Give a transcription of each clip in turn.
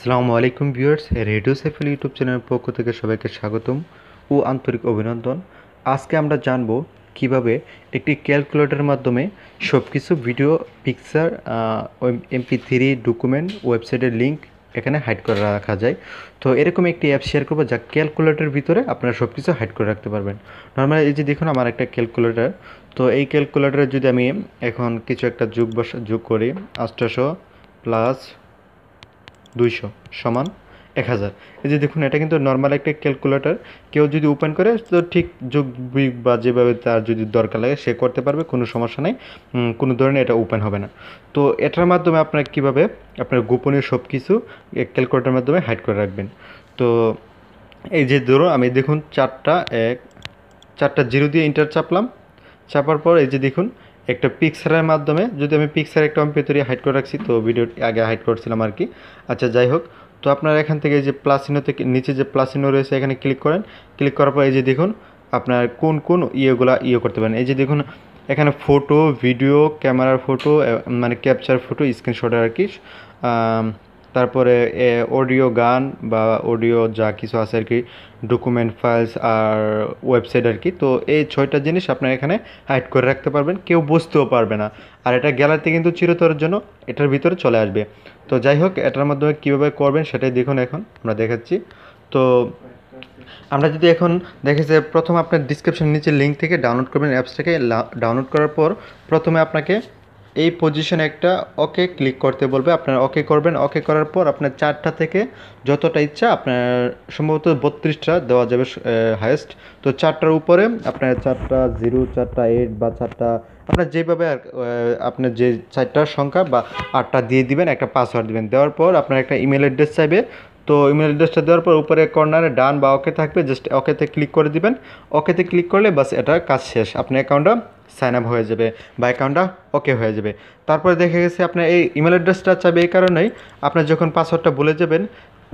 আসসালামু আলাইকুম viewers, radio সেফেল YouTube চ্যানেলের পক্ষ থেকে সবাইকে স্বাগতম ও আন্তরিক অভিনন্দন। আজকে আমরা জানব কীভাবে একটি ক্যালকুলেটরের মাধ্যমে সব কিছু video, picture MP three document, ওয়েবসাইটের লিঙ্ক এখানে হাইড করে রাখা যায়। তো এরকম একটি অ্যাপ শেয়ার করব যা ক্যালকুলেটরের ভিতরে আপনারা সব কিছু হাইড করে রাখতে পারবেন। নর্মালি এই যে দেখুন আমার একটা ক্যালকুলেটর। তো এই ক্যালকুলেটরে যদি আমি এখন কিছু একটা যোগ বসা, যোগ করি আটশোশো প্লাস দুইশো সমান এক হাজার। এই যে দেখুন, এটা কিন্তু নর্মাল একটা ক্যালকুলেটর কেউ যদি ওপেন করে, তো ঠিক যোগ বা যেভাবে তার যদি দরকার লাগে, সে করতে পারবে, কোনো সমস্যা নেই। কোনো ধরনের এটা ওপেন হবে না। তো এটার মাধ্যমে আপনারা কীভাবে, আপনার গোপনীয় সব কিছু ক্যালকুলেটরের মাধ্যমে হাইড করে রাখবেন। তো এই যে ধরো, আমি দেখুন, চারটা এক, চারটা জিরো দিয়ে ইন্টার চাপলাম। চাপার পর এই যে দেখুন একটা পিক্সারের মাধ্যমে যদি আমি পিক্সার একটা আমি ভেতরে হাইড করে রাখছি, তো ভিডিও আগে হাইড করছিলাম আর কি। আচ্ছা যাই হোক, তো আপনারা এখান থেকে যে প্লাসিনোতে নিচে যে প্লাসিনো রয়েছে, এখানে ক্লিক করেন। ক্লিক করার পর এই যে দেখুন, আপনার কোন কোন ইয়েগুলা ইয়ে করতে পারেন। এই যে দেখুন, এখানে ফটো ভিডিও ক্যামেরার ফটো মানে ক্যাপচার ফটো স্ক্রিনশট আর কি। তারপরে অডিও গান বা অডিও যা কিছু আছে আর কি, ডকুমেন্ট ফাইলস আর ওয়েবসাইট আর কি, তো এই ছয়টা জিনিস আপনারা এখানে হাইড করে রাখতে পারবেন, কেউ বুঝতেও পারবে না। আর এটা গ্যালারিতে কিন্তু চিরতরের জন্য এটার ভিতরে চলে আসবে। তো যাই হোক, এটার মাধ্যমে কীভাবে করবেন সেটাই দেখুন এখন, আমরা দেখাচ্ছি। তো আমরা যদি এখন দেখি যে প্রথম আপনার ডিসক্রিপশন নিচে লিঙ্ক থেকে ডাউনলোড করবেন অ্যাপসটাকে ডাউনলোড করার পর প্রথমে আপনাকে এই পজিশনে একটা ওকে ক্লিক করতে বলবে। আপনারা ওকে করবেন। ওকে করার পর আপনার চারটা থেকে যতটা ইচ্ছা আপনার সম্ভবত বত্রিশটা দেওয়া যাবে হায়েস্ট তো চারটার উপরে আপনার চারটা জিরো চারটা এইট বা চারটা আপনার যেভাবে আর আপনার যে চারটার সংখ্যা বা আটটা দিয়ে দিবেন, একটা পাসওয়ার্ড দিবেন। দেওয়ার পর আপনার একটা ইমেল অ্যাড্রেস চাইবে। তো ইমেল অ্যাড্রেসটা দেওয়ার পর উপরে কর্নারে ডান বা ওকে থাকবে জাস্ট ওকেতে ক্লিক করে দিবেন। ওকেতে ক্লিক করলে বাস এটা কাজ শেষ। আপনার অ্যাকাউন্টটা সাইন আপ হয়ে যাবে বা অ্যাকাউন্টটা ওকে হয়ে যাবে। তারপরে দেখা গেছে আপনার এই ইমেল অ্যাড্রেসটা চাবে এই কারণেই। আপনার যখন পাসওয়ার্ডটা বলে যাবেন,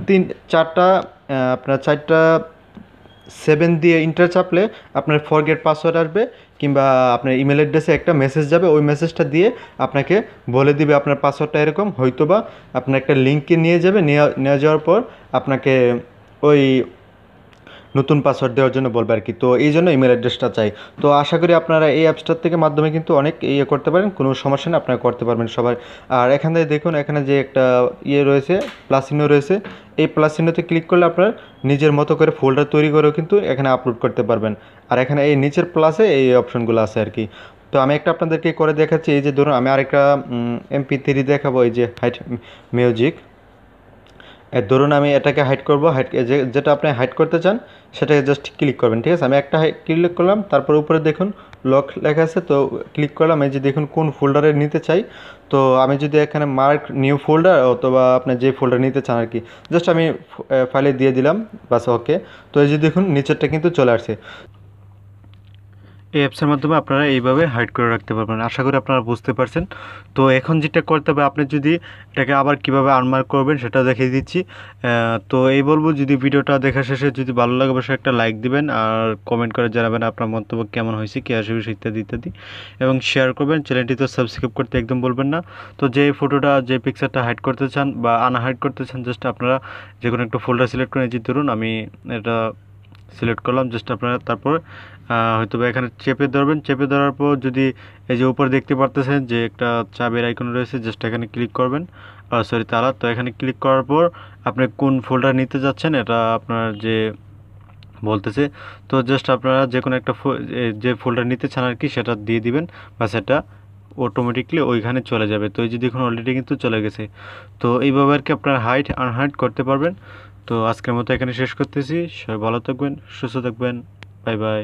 তিন, চারটা আপনার চারটা সেভেন দিয়ে ইন্টার চাপলে আপনার ফরগেট পাসওয়ার্ড আসবে কিংবা আপনার ইমেল অ্যাড্রেসে একটা মেসেজ যাবে, ওই মেসেজটা দিয়ে আপনাকে বলে দিবে আপনার পাসওয়ার্ডটা এরকম। হয়তোবা আপনার একটা লিঙ্কে নিয়ে যাবে নেওয়া নিয়ে যাওয়ার পর আপনাকে ওই নতুন পাসওয়ার্ড দেওয়ার জন্য বলবে আর কি। তো এই জন্য ইমেল অ্যাড্রেসটা চাই। তো আশা করি আপনারা এই অ্যাপসটার থেকে মাধ্যমে কিন্তু অনেক ইয়ে করতে পারেন, কোনো সমস্যা নেই, আপনারা করতে পারবেন সবাই আর এখান থেকে দেখুন, এখানে যে একটা ইয়ে রয়েছে প্লাস চিহ্ন রয়েছে, এই প্লাস ক্লিক করলে আপনার নিজের মতো করে ফোল্ডার তৈরি করেও কিন্তু এখানে আপলোড করতে পারবেন। আর এখানে এই নিচের প্লাসে এই অপশনগুলো আছে আর কি। তো আমি একটা আপনাদেরকে করে দেখাচ্ছি, এই যে ধরুন আমি আরেকটা এমপি থ্রি দেখাবো, এই যে হাইট মিউজিক ধরুন আমি এটাকে হাইড করব হাইড যেটা আপনি হাইড করতে চান, সেটাকে জাস্ট ক্লিক করবেন, ঠিক আছে? আমি একটা ক্লিক করলাম, তারপর উপরে দেখুন লক লেখা আছে, তো ক্লিক করলাম, এই যে দেখুন কোন ফোল্ডারে নিতে চাই, তো আমি যদি এখানে মার্ক নিউ ফোল্ডার অথবা আপনি যে ফোল্ডার নিতে চান আর কি জাস্ট আমি ফাইলে দিয়ে দিলাম বাস ওকে তো এই যে দেখুন, নিচেরটা কিন্তু চলে আসছে। এই অ্যাপসের মাধ্যমে আপনারা এইভাবে হাইড করে রাখতে পারবেন। আশা করি আপনারা বুঝতে পারছেন। তো এখন যেটা করতে হবে, আপনি যদি এটাকে আবার কীভাবে আনমার্ক করবেন সেটা দেখিয়ে দিচ্ছি। তো এই বলব, যদি ভিডিওটা দেখা শেষে যদি ভালো লাগে, অবশ্যই একটা লাইক দিবেন আর কমেন্ট করে জানাবেন আপনার মন্তব্য কেমন হয়েছে, কী আসবে ইত্যাদি ইত্যাদি এবং শেয়ার করবেন চ্যানেলটি তো সাবস্ক্রাইব করতে একদম বলবেন না। তো যে ফটোটা যে পিকচারটা হাইড করতে চান বা আনহাইড করতে চান জাস্ট আপনারা যে কোনো একটা ফোল্ডার সিলেক্ট করে যে ধরুন, আমি এটা সিলেক্ট করলাম জাস্ট আপনারা তারপর হয়তো বা এখানে চেপে ধরবেন। চেপে ধরার পর যদি এই যে উপরে দেখতে পারতেছেন যে একটা চাবের আইকন রয়েছে জাস্ট এখানে ক্লিক করবেন। সরি তালা। তো এখানে ক্লিক করার পর আপনি কোন ফোল্ডার নিতে যাচ্ছেন, এটা আপনার যে বলতেছে, তো জাস্ট আপনারা যে কোনো একটা যে ফোল্ডার নিতে চান আর কি, সেটা দিয়ে দিবেন বা সেটা অটোমেটিকলি ওইখানে চলে যাবে। তো এই যে দেখুন অলরেডি কিন্তু চলে গেছে। তো এইভাবে আর কি আপনার হাইট আনহাইট করতে পারবেন। তো আজকের মতো এখানে শেষ করতেছি। সবাই ভালো থাকবেন সুস্থ থাকবেন। Bye bye.